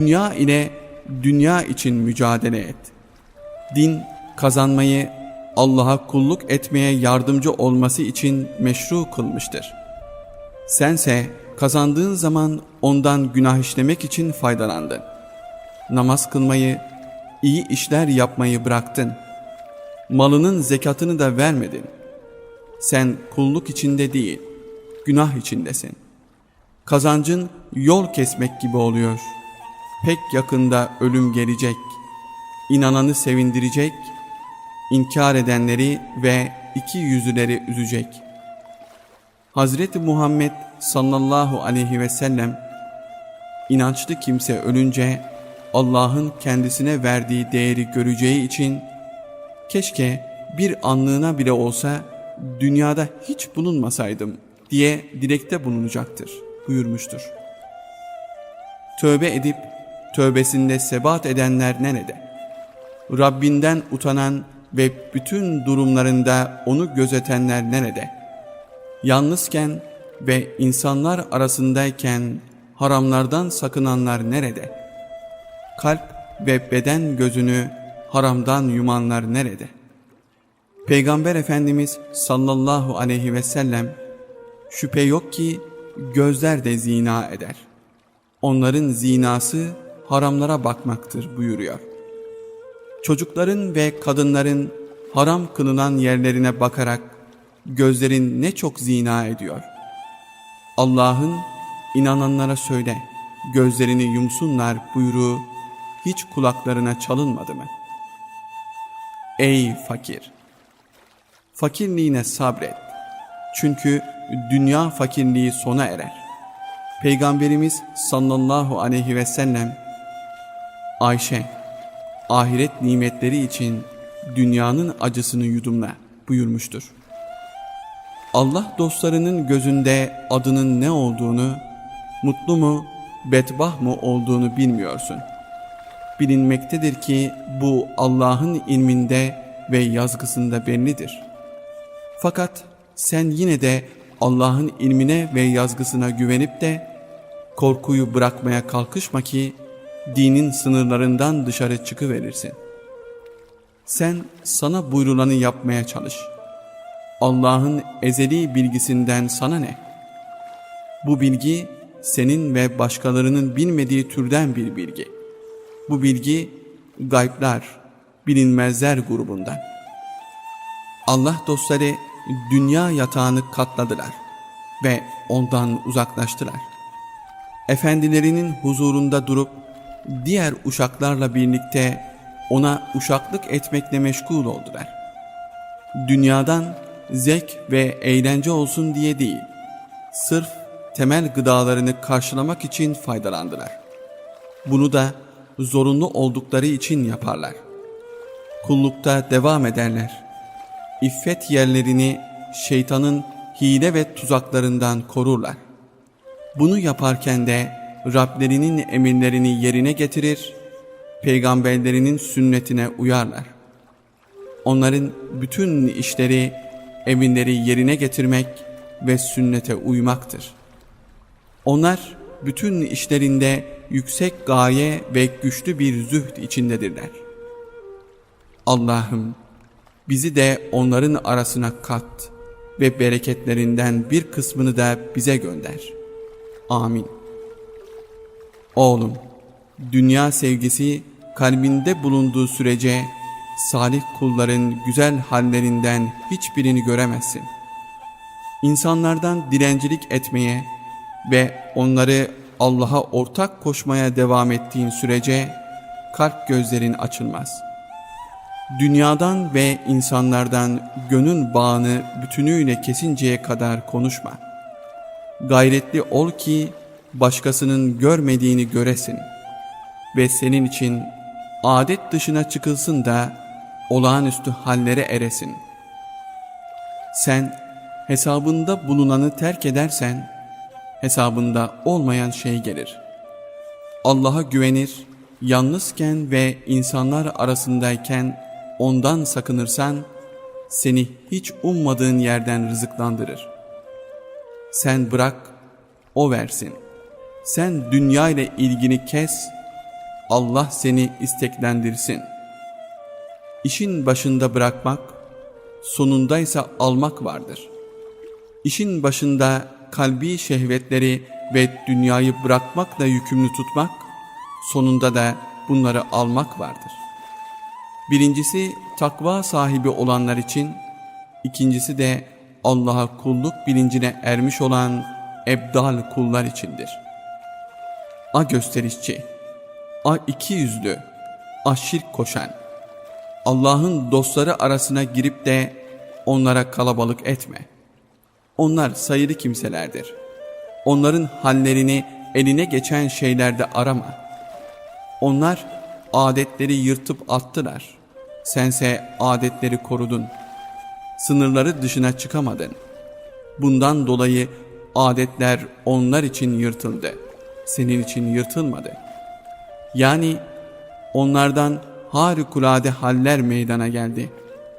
Dünya ile dünya için mücadele et. Din kazanmayı Allah'a kulluk etmeye yardımcı olması için meşru kılmıştır. Sense kazandığın zaman ondan günah işlemek için faydalandın. Namaz kılmayı, iyi işler yapmayı bıraktın. Malının zekatını da vermedin. Sen kulluk içinde değil, günah içindesin. Kazancın yol kesmek gibi oluyor. Pek yakında ölüm gelecek. İnananı sevindirecek, inkar edenleri ve iki yüzüleri üzecek. Hazreti Muhammed sallallahu aleyhi ve sellem inançlı kimse ölünce Allah'ın kendisine verdiği değeri göreceği için keşke bir anlığına bile olsa dünyada hiç bulunmasaydım diye dilekte bulunacaktır buyurmuştur. Tövbe edip tövbesinde sebat edenler nerede? Rabbinden utanan ve bütün durumlarında onu gözetenler nerede? Yalnızken ve insanlar arasındayken haramlardan sakınanlar nerede? Kalp ve beden gözünü haramdan yumanlar nerede? Peygamber Efendimiz sallallahu aleyhi ve sellem şüphe yok ki gözler de zina eder. Onların zinası haramlara bakmaktır buyuruyor. Çocukların ve kadınların haram kılınan yerlerine bakarak gözlerin ne çok zina ediyor. Allah'ın inananlara söyle gözlerini yumsunlar buyruğu hiç kulaklarına çalınmadı mı? Ey fakir! Fakirliğine sabret. Çünkü dünya fakirliği sona erer. Peygamberimiz sallallahu aleyhi ve sellem Ayşe ahiret nimetleri için dünyanın acısını yudumla buyurmuştur. Allah dostlarının gözünde adının ne olduğunu, mutlu mu, bedbah mı olduğunu bilmiyorsun. Bilinmektedir ki bu Allah'ın ilminde ve yazgısında bellidir. Fakat sen yine de Allah'ın ilmine ve yazgısına güvenip de korkuyu bırakmaya kalkışma ki dinin sınırlarından dışarı çıkıverirsin. Sen sana buyrulanı yapmaya çalış. Allah'ın ezeli bilgisinden sana ne? Bu bilgi senin ve başkalarının bilmediği türden bir bilgi. Bu bilgi gayblar, bilinmezler grubundan. Allah dostları dünya yatağını katladılar ve ondan uzaklaştılar. Efendilerinin huzurunda durup diğer uşaklarla birlikte ona uşaklık etmekle meşgul oldular. Dünyadan zevk ve eğlence olsun diye değil, sırf temel gıdalarını karşılamak için faydalandılar. Bunu da zorunlu oldukları için yaparlar. Kullukta devam ederler. İffet yerlerini şeytanın hile ve tuzaklarından korurlar. Bunu yaparken de Rablerinin emirlerini yerine getirir, peygamberlerinin sünnetine uyarlar. Onların bütün işleri, emirleri yerine getirmek ve sünnete uymaktır. Onlar bütün işlerinde yüksek gaye ve güçlü bir zühd içindedirler. Allah'ım bizi de onların arasına kat ve bereketlerinden bir kısmını da bize gönder. Amin. Oğlum, dünya sevgisi kalbinde bulunduğu sürece salih kulların güzel hallerinden hiçbirini göremezsin. İnsanlardan dilencilik etmeye ve onları Allah'a ortak koşmaya devam ettiğin sürece kalp gözlerin açılmaz. Dünyadan ve insanlardan gönül bağını bütünüyle kesinceye kadar konuşma. Gayretli ol ki başkasının görmediğini göresin ve senin için adet dışına çıkılsın da olağanüstü hallere eresin. Sen hesabında bulunanı terk edersen hesabında olmayan şey gelir. Allah'a güvenir, yalnızken ve insanlar arasındayken ondan sakınırsan seni hiç ummadığın yerden rızıklandırır. Sen bırak, o versin. Sen dünya ile ilgini kes, Allah seni isteklendirsin. İşin başında bırakmak, sonundaysa almak vardır. İşin başında kalbi şehvetleri ve dünyayı bırakmakla yükümlü tutmak, sonunda da bunları almak vardır. Birincisi takva sahibi olanlar için, ikincisi de Allah'a kulluk bilincine ermiş olan ebdal kullar içindir. A gösterişçi, A iki yüzlü, A şirk koşan, Allah'ın dostları arasına girip de onlara kalabalık etme. Onlar sayılı kimselerdir. Onların hallerini eline geçen şeylerde arama. Onlar adetleri yırtıp attılar. Sense adetleri korudun. Sınırları dışına çıkamadın. Bundan dolayı adetler onlar için yırtıldı. Senin için yırtılmadı. Yani onlardan harikulade haller meydana geldi.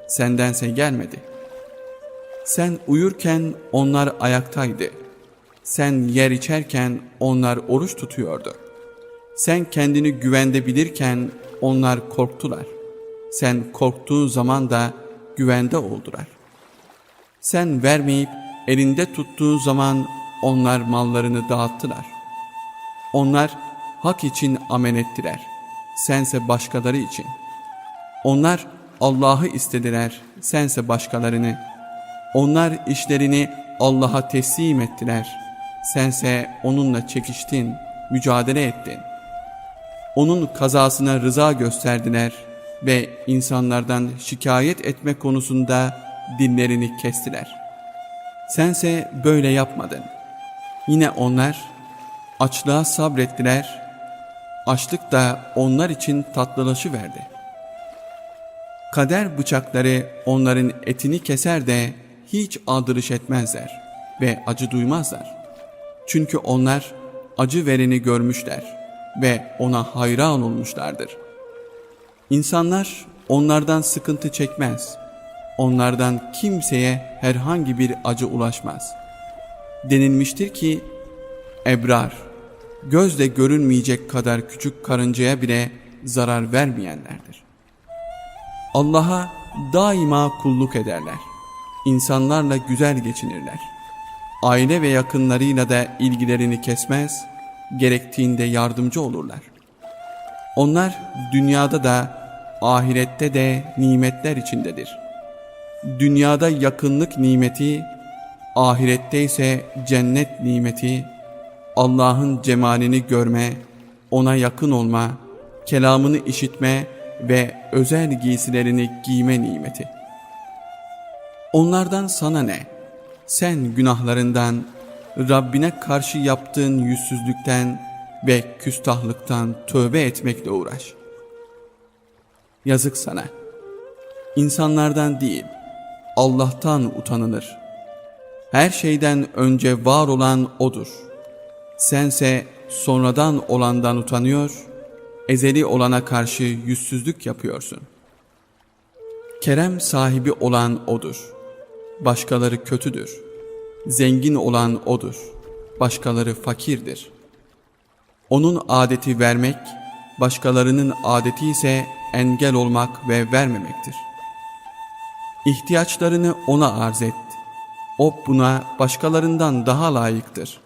Sendense gelmedi. Sen uyurken onlar ayaktaydı. Sen yer içerken onlar oruç tutuyordu. Sen kendini güvende bilirken onlar korktular. Sen korktuğun zaman da güvende oldular. Sen vermeyip elinde tuttuğun zaman onlar mallarını dağıttılar. Onlar hak için amel ettiler. Sense başkaları için. Onlar Allah'ı istediler. Sense başkalarını. Onlar işlerini Allah'a teslim ettiler. Sense onunla çekiştin, mücadele ettin. Onun kazasına rıza gösterdiler ve insanlardan şikayet etme konusunda dillerini kestiler. Sense böyle yapmadın. Yine onlar açlığa sabrettiler, açlık da onlar için tatlılaşı verdi. Kader bıçakları onların etini keser de hiç aldırış etmezler ve acı duymazlar. Çünkü onlar acı vereni görmüşler ve ona hayran olmuşlardır. İnsanlar onlardan sıkıntı çekmez. Onlardan kimseye herhangi bir acı ulaşmaz. Denilmiştir ki, Ebrar, gözle görünmeyecek kadar küçük karıncaya bile zarar vermeyenlerdir. Allah'a daima kulluk ederler. İnsanlarla güzel geçinirler. Aile ve yakınlarıyla da ilgilerini kesmez, gerektiğinde yardımcı olurlar. Onlar dünyada da ahirette de nimetler içindedir. Dünyada yakınlık nimeti, ahirette ise cennet nimeti, Allah'ın cemalini görme, ona yakın olma, kelamını işitme ve özel giysilerini giyme nimeti. Onlardan sana ne? Sen günahlarından, Rabbine karşı yaptığın yüzsüzlükten ve küstahlıktan tövbe etmekle uğraş. Yazık sana. İnsanlardan değil, Allah'tan utanılır. Her şeyden önce var olan O'dur. Sense sonradan olandan utanıyor, ezeli olana karşı yüzsüzlük yapıyorsun. Kerem sahibi olan O'dur. Başkaları kötüdür. Zengin olan O'dur. Başkaları fakirdir. Onun adeti vermek, başkalarının adeti ise engel olmak ve vermemektir. İhtiyaçlarını O'na arz et. O buna başkalarından daha layıktır.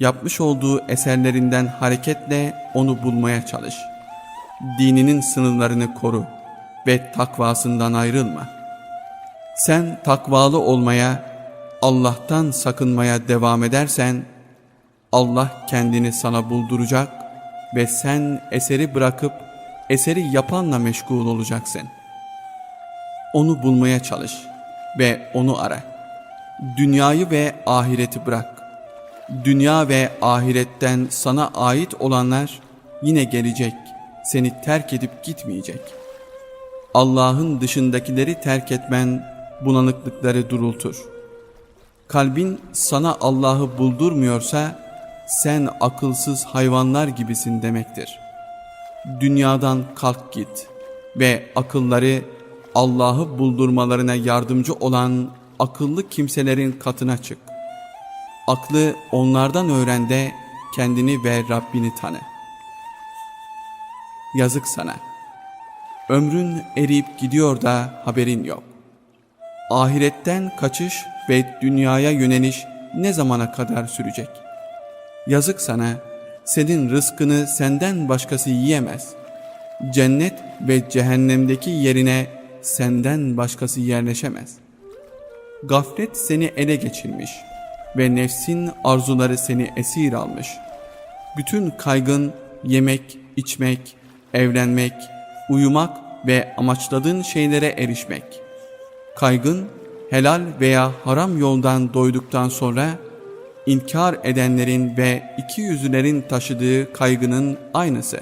Yapmış olduğu eserlerinden hareketle onu bulmaya çalış. Dininin sınırlarını koru ve takvasından ayrılma. Sen takvalı olmaya, Allah'tan sakınmaya devam edersen, Allah kendini sana bulduracak ve sen eseri bırakıp eseri yapanla meşgul olacaksın. Onu bulmaya çalış ve onu ara. Dünyayı ve ahireti bırak. Dünya ve ahiretten sana ait olanlar yine gelecek, seni terk edip gitmeyecek. Allah'ın dışındakileri terk etmen bulanıklıkları durultur. Kalbin sana Allah'ı buldurmuyorsa sen akılsız hayvanlar gibisin demektir. Dünyadan kalk git ve akılları Allah'ı buldurmalarına yardımcı olan akıllı kimselerin katına çık. Aklı onlardan öğren de kendini ve Rabbini tanı. Yazık sana. Ömrün eriyip gidiyor da haberin yok. Ahiretten kaçış ve dünyaya yöneliş ne zamana kadar sürecek? Yazık sana, senin rızkını senden başkası yiyemez. Cennet ve cehennemdeki yerine senden başkası yerleşemez. Gaflet seni ele geçirmiş ve nefsin arzuları seni esir almış. Bütün kaygın yemek, içmek, evlenmek, uyumak ve amaçladığın şeylere erişmek. Kaygın helal veya haram yoldan doyduktan sonra inkar edenlerin ve iki yüzlülerin taşıdığı kaygının aynısı.